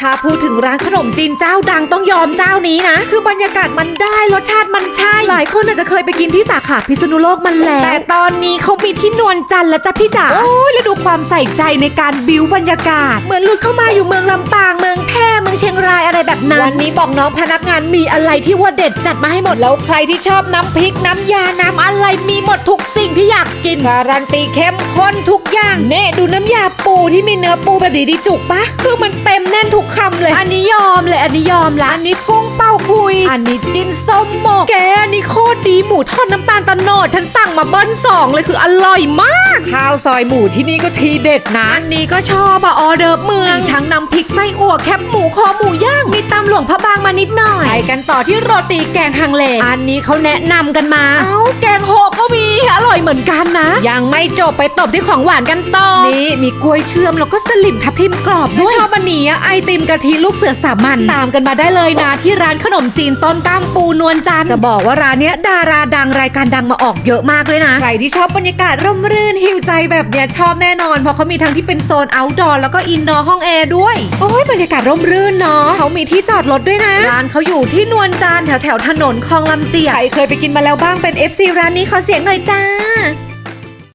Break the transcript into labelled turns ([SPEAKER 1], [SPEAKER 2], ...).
[SPEAKER 1] ถ้าพูดถึงร้านขนมจีนเจ้าดังต้องยอมเจ้านี้นะ คือบรรยากาศมันได้รสชาติมันใช่ หลายคนอาจจะเคยไปกินที่สาขาพิษณุโลกมันแล้ว แต่ตอนนี้เขามีที่นวลจันทร์แล้วจ้ะพี่จ๋าโอ้ยแล้วดูความใส่ใจในการบิวบรรยากาศ เหมือนหลุดเข้ามาอยู่เมืองลำปางเมืองแพร่เมืองเชียงรายอะไรแบบนั้นวันนี้บอกน้องพนักงานมีอะไรที่ว่าเด็ดจัดมาให้หมดแล้วใครที่ชอบน้ำพริกน้ำยาน้ำอะไรมีหมดทุกสิ่งที่อยากกินการันตีเข้มข้นทุกอย่างเน่ดูน้ำยาปูที่มีเนื้อปูแบบดีดีจุกปะคือมันเต็มแน่นทุกคำเลย อันนี้ยอมเลย อันนี้ยอมละ อันนี้กุ้งเป้าคุย อันนี้จิ้นส้มหมก แกอันนี้โคตรดีหมูทอดน้ำตาลตะโนด ฉันสั่งมาเบิ้ลสองเลยคืออร่อยมาก ข้าวซอยหมูที่นี่ก็ทีเด็ดนะ อันนี้ก็ชอบอะออเดิร์ฟเมืองมีทั้งน้ำพริกไส้อั่วแคบหมูคอหมูย่าง มีตำหลวงพระบางมานิดหน่อย ไปกันต่อที่โรตีแกงฮังเล อันนี้เขาแนะนำกันมา เอ้าแกงโฮก็มีอร่อยเห มือนกันนะ ยังไม่จบไปตบที่ของหวานกันต่อ นี่มีกล้วยเชื่อมแล้วก็สลิมทับทิมกรอบด้วยชอบอันนี้อะไอติมกะทิลูกเสือสามัญตามกันมาได้เลยนะที่ร้านขนมจีนต้นตั้งปูนวลจันทร์จะบอกว่าร้านเนี้ยดาราดังรายการดังมาออกเยอะมากเลยนะใครที่ชอบบรรยากาศร่มรื่นหิวใจแบบเนี้ยชอบแน่นอนเพราะเขามีทั้งที่เป็นโซน outdoor แล้วก็ indoor ห้องแอร์ด้วยโอ้ยบรรยากาศร่มรื่นเนาะเขามีที่จอดรถด้วยนะร้านเขาอยู่ที่นวลจันทร์แถวแถวๆถนนคลองลำเจียกใครเคยไปกินมาแล้วบ้างเป็น FC ร้านนี้ขอเสียงหน่อยจ้าう。